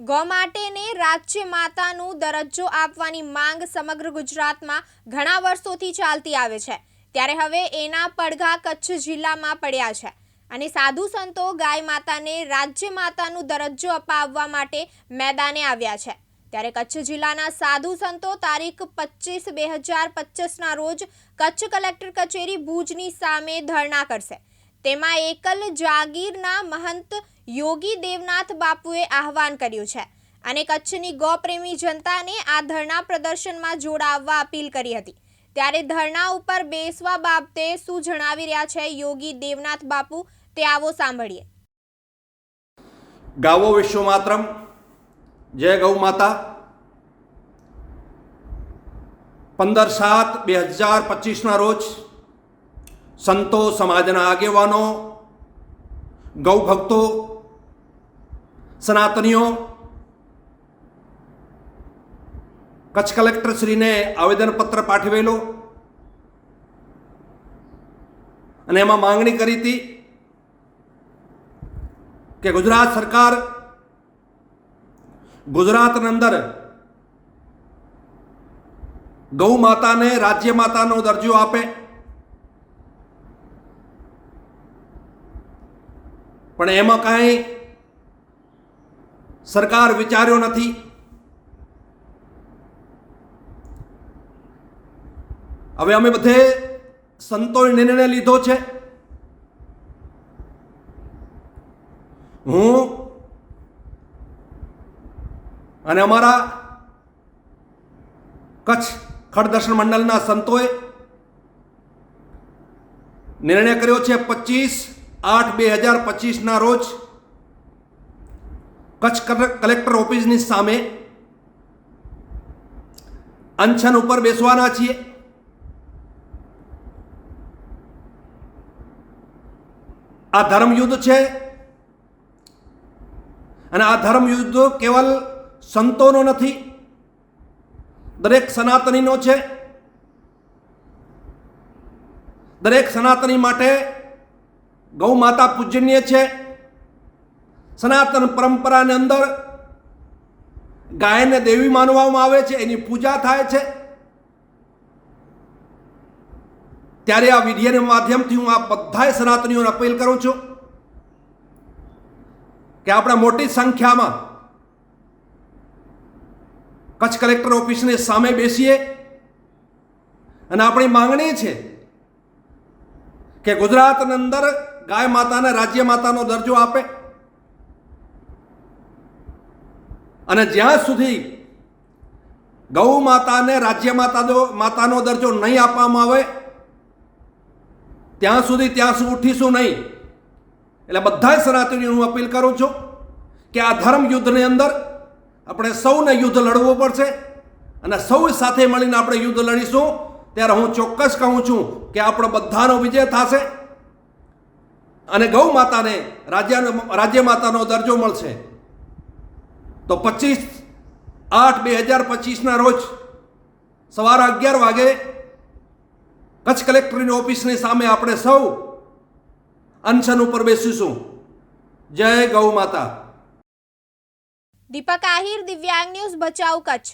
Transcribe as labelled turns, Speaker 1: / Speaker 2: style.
Speaker 1: ગૌમાટેને રાજ્ય માતાનું દરજ્જો આપવાની માંગ સમગ્ર ગુજરાતમાં ઘણા વર્ષોથી ચાલતી આવે છે. ત્યારે હવે એના પડઘા કચ્છ જિલ્લામાં પડ્યા છે અને સાધુ સંતો ગાય માતાને રાજ્ય માતાનું દરજ્જો અપાવવા માટે મેદાને આવ્યા છે. ત્યારે કચ્છ જિલ્લાના સાધુ સંતો તારીખ પચીસ બે હજાર પચીસના રોજ કચ્છ કલેક્ટર કચેરી ભુજની સામે ધરણા કરશે. તેમાં એકલ જાગીરના મહંત યોગી દેવનાથ બાપુએ આહવાન કર્યું છે અને કચ્છની ગોપ્રેમી જનતાને આ ધરણા પ્રદર્શનમાં જોડાવવા અપીલ કરી હતી. ત્યારે ધરણા ઉપર બેસવા બાબતે શું જણાવી રહ્યા છે યોગી દેવનાથ બાપુ? તે આવો સાંભળીએ.
Speaker 2: ગાવો વિશ્વ માત્રમ. જય ગૌ માતા. પંદર સાત બે હજાર પચીસના રોજ સંતો સમાજના આગેવાનો, ગૌ ભક્તો, સનાતનીઓ, કચ્છ કલેક્ટરશ્રીને આવેદનપત્ર પાઠવેલો અને એમાં માંગણી કરી હતી કે ગુજરાત સરકાર ગુજરાતની અંદર ગૌ માતાને રાજ્ય માતાનો દરજ્જો આપે. પણ એમાં કાંઈ સરકાર વિચાર્યો નથી. હવે અમે બધે સંતોએ નિર્ણય લીધો છે. હું અને અમારા કચ્છ ખડદર્શન મંડળના સંતોએ નિર્ણય કર્યો છે પચીસ આઠ બે હજાર પચીસના રોજ કચ્છ કલેક્ટર ઓફિસની સામે અનશન ઉપર બેસવાના છીએ. આ ધર્મયુદ્ધ છે અને આ ધર્મયુદ્ધ કેવલ સંતોનો નથી, દરેક સનાતનીનો છે. દરેક સનાતની માટે ગૌ માતા પૂજનીય છે. સનાતન પરંપરાની અંદર ગાયને દેવી માનવામાં આવે છે, એની પૂજા થાય છે. ત્યારે આ વિડીયોના માધ્યમથી હું આ બધાય સનાતનીઓને અપીલ કરું છું કે આપણે મોટી સંખ્યામાં કચ્છ કલેક્ટર ઓફિસની સામે બેસીએ. અને આપણી માંગણી છે કે ગુજરાતની અંદર ગાય માતાને રાજ્ય માતાનો દરજ્જો આપે? અને જ્યાં સુધી ગૌ માતાને રાજ્ય માતાનો માતાનો દરજ્જો નહીં આપવામાં આવે, ત્યાં સુધી ત્યાં સુધી ઉઠીશું નહીં. એટલે બધા સનાતનીઓ હું અપીલ કરું છું કે આ ધર્મ યુદ્ધની અંદર આપણે સૌને યુદ્ધ લડવું પડશે અને સૌ સાથે મળીને આપણે યુદ્ધ લડીશું. ત્યારે હું ચોક્કસ કહું છું કે આપણો બધાનો વિજય થશે. અને ગૌ માતાને રાજ્યનો રાજ્ય માતાનો દરજ્જો મળશે. તો પચીસ આઠ બે હજાર પચીસના રોજ સવારે અગિયાર વાગે કચ્છ કલેક્ટરની ઓફિસની સામે આપણે સૌ અનશન ઉપર બેસીશું. જય ગૌ માતા.
Speaker 1: દીપક આહિર, દિવ્યાંગ ન્યૂઝ બચાવ કચ્છ.